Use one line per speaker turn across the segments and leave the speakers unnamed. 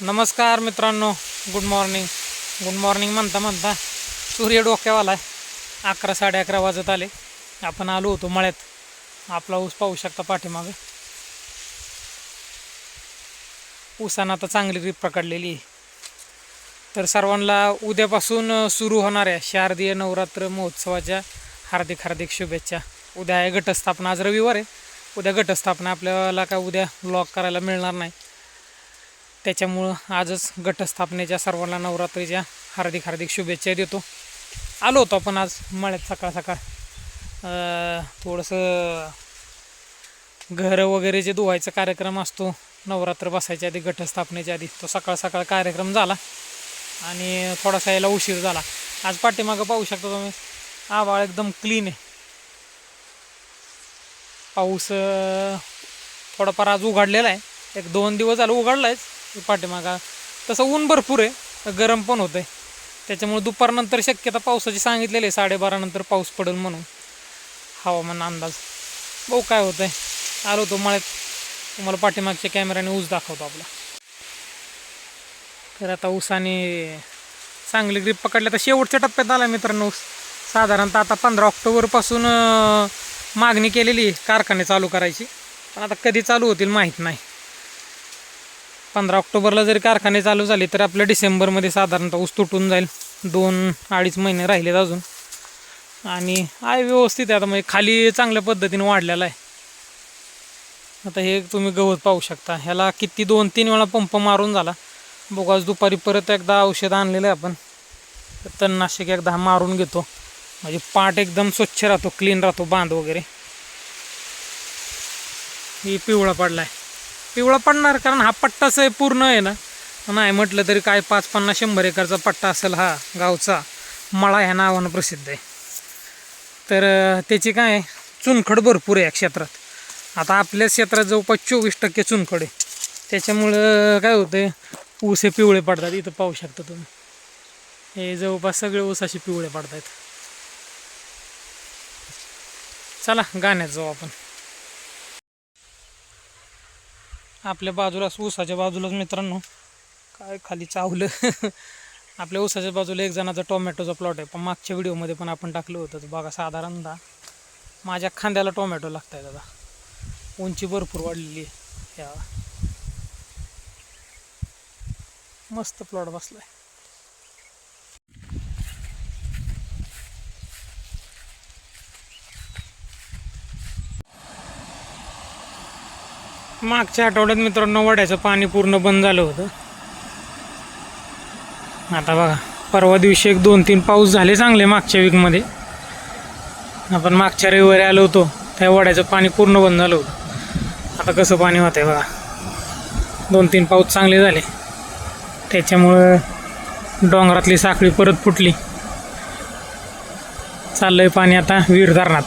नमस्कार मित्रांनो good morning good morning म्हणता म्हणता सूर्य डोक्यावाला आहे अकरा साडे अकरा वाजत आले. आपण आलो होतो मळ्यात. आपला ऊस पाहू शकता पाठीमागं. ऊसानं आता चांगली रीप पकडलेली आहे. तर सर्वांना उद्यापासून सुरू होणाऱ्या शारदीय नवरात्र महोत्सवाच्या हार्दिक हार्दिक शुभेच्छा. उद्या आहे घटस्थापना. आज रविवार आहे. उद्या घटस्थापना आपल्याला काय उद्या ब्लॉग करायला मिळणार नाही. त्याच्यामुळं आजच घटस्थापनेच्या सर्वांना नवरात्रीच्या हार्दिक हार्दिक शुभेच्छा देतो. आलो होतो आपण आज मळ्यात सकाळ सकाळ. थोडंसं घरं वगैरे जे धुवायचा कार्यक्रम असतो नवरात्र बसायच्या आधी घटस्थापनेच्या आधी तो सकाळ सकाळ कार्यक्रम झाला आणि थोडासा यायला उशीर झाला. आज पाठीमागं पाहू शकता तुम्ही आभाळ एकदम क्लीन आहे. पाऊस थोडाफार आज उघडलेला आहे. एक दोन दिवस झालं उघडला आहे पाठीमागा तसं ऊन भरपूर आहे गरम पण होतं आहे त्याच्यामुळे दुपारनंतर शक्यता पावसाची सांगितलेली आहे साडेबारानंतर पाऊस पडेल म्हणून. हवामान अंदाज. भाऊ काय होतं आहे आलो तो मळ्यात. तुम्हाला पाठीमागच्या कॅमेऱ्याने ऊस दाखवतो आपला. तर आता ऊसाने चांगली ग्रीप पकडल्या तर शेवटच्या टप्प्यात आला मित्रांनो ऊस. साधारणतः आता पंधरा ऑक्टोबरपासून मागणी केलेली आहे कारखाने चालू करायची. पण आता कधी चालू होतील माहीत नाही. पंधरा ऑक्टोबरला जरी कारखाने चालू झाले तर आपल्या डिसेंबरमध्ये साधारणतः ऊस तुटून जाईल. दोन अडीच महिने राहिलेत अजून. आणि आहे व्यवस्थित आहे आता म्हणजे खाली चांगल्या पद्धतीने वाढलेला आहे. आता हे तुम्ही गवत पाहू शकता. ह्याला किती दोन तीन वेळा पंप मारून झाला. बघू आज दुपारी परत एकदा औषध आणलेलं आहे आपण. तणनाशक एकदा मारून घेतो. म्हणजे पाट एकदम स्वच्छ राहतो क्लीन राहतो बांध वगैरे. ही पिवळा पडला आहे पिवळा पडणार कारण हा पट्टाच आहे पूर्ण आहे ना. नाही म्हटलं तरी काय पाच पन्नास शंभर एकरचा पट्टा असेल हा गावचा. मळा ह्या नावानं प्रसिद्ध आहे. तर त्याची काय चुनखड भरपूर आहे या क्षेत्रात. आता आपल्या क्षेत्रात जवळपास चोवीस टक्के चुनखड आहे. त्याच्यामुळं काय होतं ऊस हे पिवळे पडतात इथं पाहू शकता तुम्ही. हे जवळपास सगळे ऊस असे पिवळे पडतात. चला गाण्यात जाऊ आपण. आपल्या बाजूलाच ऊसाच्या बाजूलाच मित्रांनो. काय खाली चावलं? आपल्या ऊसाच्या बाजूला एक जणाचा टोमॅटोचा प्लॉट आहे. पण मागच्या व्हिडिओमध्ये पण आपण टाकलं होतं. बघा साधारणतः माझ्या खांद्याला टोमॅटो लागत आहे दादा. उंची भरपूर वाढलेली आहे. या. मस्त प्लॉट बसला आहे मागच्या आठवड्यात मित्रांनो वड्याचं पाणी पूर्ण बंद झालं होतं. आता बघा परवा दिवशी एक दोन तीन पाऊस झाले चांगले मागच्या वीकमध्ये आपण मागच्या रविवारी आलो होतो त्या वड्याचं पाणी पूर्ण बंद झालं होतं. आता कसं पाणी होतं आहे बघा. दोन तीन पाऊस चांगले झाले. त्याच्यामुळं डोंगरातली साखळी परत फुटली. चाललंय पाणी आता वीर धरणात.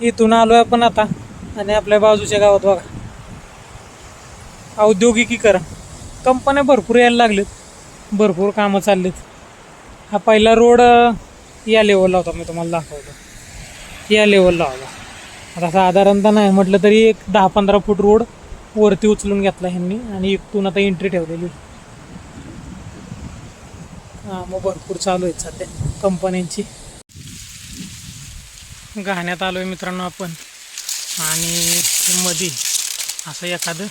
इथून आलोय आपण आता आणि आपल्या बाजूच्या गावात बघा. औद्योगिकीकरण. कंपन्या भरपूर यायला लागलेत. भरपूर कामं चाललीत. हा पहिला रोड या लेवलला होता. मी तुम्हाला दाखवतो. या लेवलला होता. आता साधारणतः नाही म्हटलं तरी एक दहा पंधरा फूट रोड वरती उचलून घेतला ह्यांनी आणि इथून आता एंट्री ठेवलेली. हां मग भरपूर चालू आहेत सध्या. कंपन्यांची. गाण्यात आलो आहे मित्रांनो आपण. आणि मध्ये असं एखादं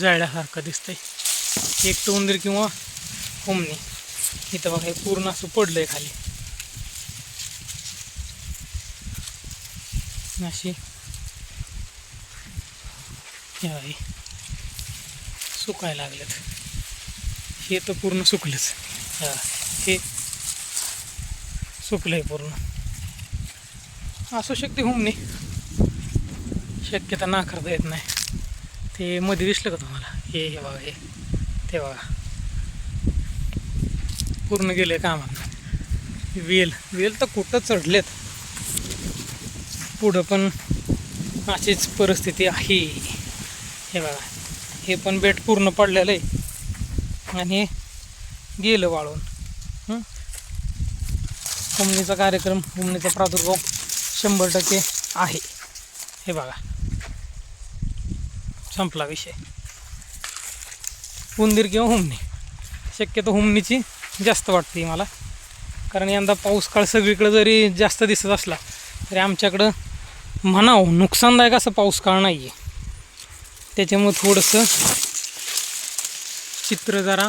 जळल्यासारखं दिसतंय. एक टोंदीर किंवा हुमणी इथं बघा हे पूर्ण असं पडलंय खाली. अशी. हे सुकायला लागलेत. हे तर पूर्ण सुकलंच. हे हे सुकलंय पूर्ण. असू शकते हुमणी शक्यता नाकारता येत नाही. ते मध्ये दिसलं का तुम्हाला? हे हे बघा हे. ते बघा. पूर्ण गेले कामात. वेल वेल तर कुठं चढलेत? पुढं पण अशीच परिस्थिती आहे. हे बघा. हे पण बेट पूर्ण पडलेलं आहे. आणि गेलं वाळून. हुमणीचा कार्यक्रम हुमणीचा प्रादुर्भाव शंभर टक्के आहे. हे बघा. संपला विषय. उंदीर किंवा हुमणी. शक्यतो हुमणीची जास्त वाटते मला. कारण यंदा पाऊस काळ सगळीकडे जरी जास्त दिसत असला तरी आमच्याकडं म्हणावं नुकसानदायक असं पाऊस काळ नाही आहे त्याच्यामुळं थोडंसं चित्र जरा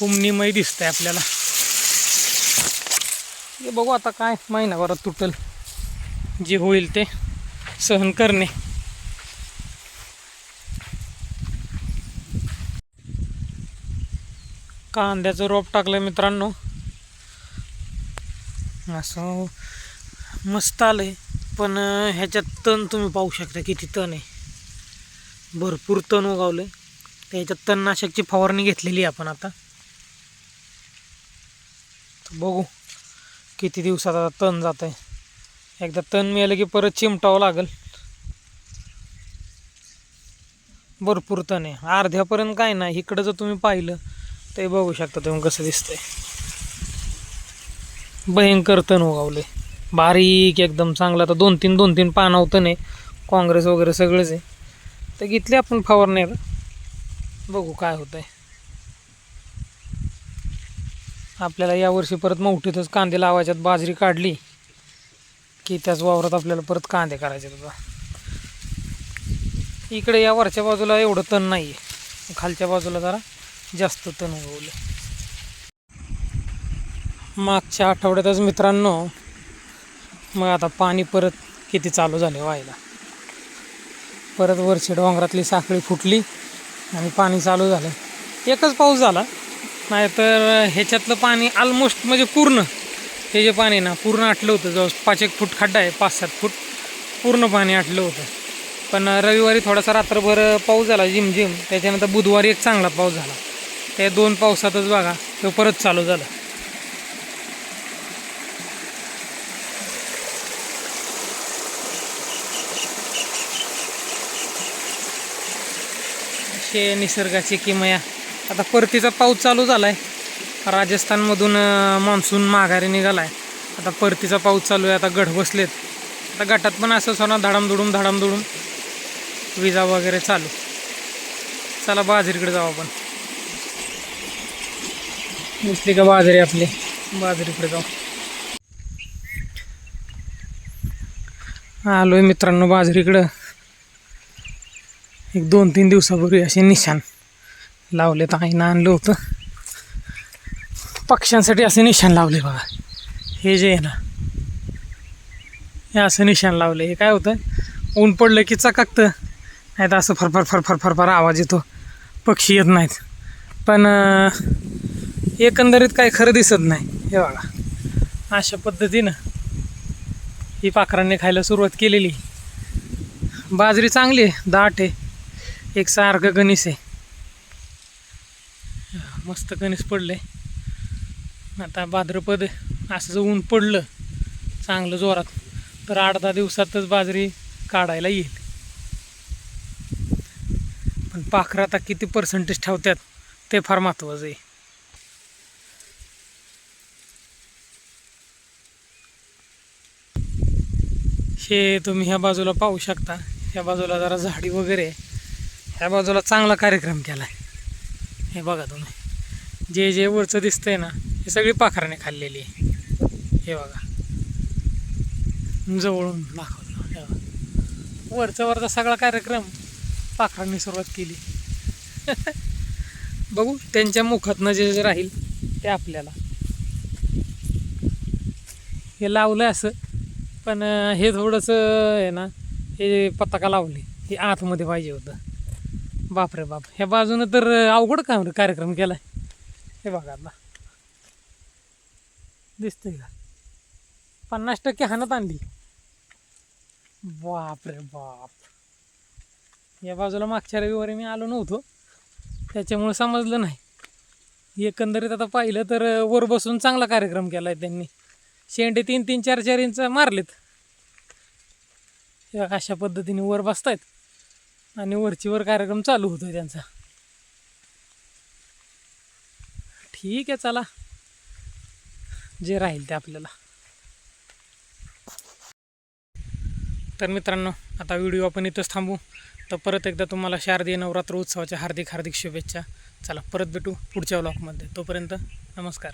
हुमणीमय दिसतंय आपल्याला. हे बघू आता काय महिनाभरात तुटल. जे होईल ते सहन करणे. कांद्याचं रोप टाकलं मित्रांनो. असं मस्त आलंय. पण ह्याच्यात तण तुम्ही पाहू शकता किती तण आहे. भरपूर तण उगावलंय. त्याच्यात तणनाशकची फवारणी घेतलेली आहे आपण आता. बघू किती दिवसात आता तण जात आहे एकदा तण मिळालं की परत चिमटावं लागल. भरपूर तण आहे. अर्ध्यापर्यंत काय नाही इकडं जर तुम्ही पाहिलं ते बघू शकता तुम्ही कसं दिसतंय. भयंकर तण उगावले बारीक एकदम चांगलं. आता दोन तीन दोन तीन पानं आहे. काँग्रेस वगैरे सगळंच आहे. तर घेतले आपण फवारणी बघू काय होतंय. आपल्याला यावर्षी परत मोठीतच कांदे लावायच्यात बाजरी काढली. की त्याच वावरात आपल्याला परत कांदे करायचे आता इकडे या वरच्या बाजूला एवढं तण नाही आहे खालच्या बाजूला जरा जास्त तण उगवलं मागच्या आठवड्यातच मित्रांनो मग आता पाणी परत किती चालू झाले व्हायला. परत वरची डोंगरातली साखळी फुटली आणि पाणी चालू झालं. एकच पाऊस झाला नाहीतर ह्याच्यातलं पाणी ऑलमोस्ट म्हणजे पूर्ण हे जे पाणी ना पूर्ण आटलं होतं जवळ पाच एक फूट खड्डा आहे पाच सात फूट. पूर्ण पाणी आटलं होतं. पण रविवारी थोडासा रात्रभर पाऊस झाला झिम झिम त्याच्यानंतर बुधवारी एक चांगला पाऊस झाला. त्या दोन पावसातच बघा तो परत चालू झाला. शे निसर्गाची किमया. आता परतीचा पाऊस चालू झाला आहे राजस्थानमधून मान्सून माघारी निघाला आहे आता परतीचा पाऊस चालू आहे आता गढ बसलेत. आता गटात पण असं होणार धडामधुडूम धडामधुडूम. विजा वगैरे चालू. चला बाजरीकडे जाऊ आपण. दिसली का बाजरी आपली? बाजरीकडे जाऊ. आलोय मित्रांनो बाजरीकडं. एक दोन तीन दिवसापूर्वी असे निशाण लावले तर आईनं आणलं होतं. पक्ष्यांसाठी असे निशाण लावले बघा. हे जे आहे ना हे असं निशाण लावले. हे काय होतं? ऊन पडलं की चकाकतं. नाही तर असं फरफर फरफर फरफर आवाज येतो. पक्षी येत नाहीत. पण एकंदरीत काय खरं दिसत नाही. हे बघा. अशा पद्धतीनं ही पाखरांनी खायला सुरुवात केलेली. बाजरी चांगली आहे. दाट आहे. एक सारखं गणेश आहे. मस्त गणेश पडले आता भाद्रपद असं जर ऊन पडलं चांगलं जोरात तर आठ दहा दिवसातच बाजरी काढायला येईल. पण पाखरं आता किती पर्सेंटेज ठेवतात ते फार महत्त्वाचं आहे. हे तुम्ही ह्या बाजूला पाहू शकता. ह्या बाजूला जरा झाडी वगैरे आहे. ह्या बाजूला चांगला कार्यक्रम केला आहे हे बघा तुम्ही. जे जे वरचं दिसतंय ना हे सगळी पाखराने खाल्लेली आहे. हे बघा. जवळून दाखवलं. हे बघा. वरचा वरचा सगळा कार्यक्रम पाखरांनी सुरुवात केली. बघू त्यांच्या मुखातनं जे जे राहील ते आपल्याला. हे लावलं आहे असं पण हे थोडंसं आहे ना हे पताका लावली. हे आतमध्ये पाहिजे होतं. बापरे बाप. ह्या बाजूनं तर अवघड काम कार्यक्रम केलाय. हे बघा आता. दिसतंय का? पन्नास टक्के हाणत आणली. बाप रे बाप. या बाजूला मागच्या रविवारी मी आलो नव्हतो. त्याच्यामुळे समजलं नाही. एकंदरीत आता पाहिलं तर वर बसून चांगला कार्यक्रम केला आहे त्यांनी. शेंडे तीन तीन चार चार इंच मारलेत. अशा पद्धतीने वर बसतायत. आणि वरची वर कार्यक्रम चालू होतोय त्यांचा. ठीक आहे चला. जे राहील ते आपल्याला. तर मित्रांनो आता व्हिडिओ आपण इथंच थांबू. तर परत एकदा तुम्हाला शारदीय नवरात्र उत्सवाच्या हार्दिक हार्दिक शुभेच्छा. चला परत भेटू पुढच्या व्लॉगमध्ये तोपर्यंत नमस्कार.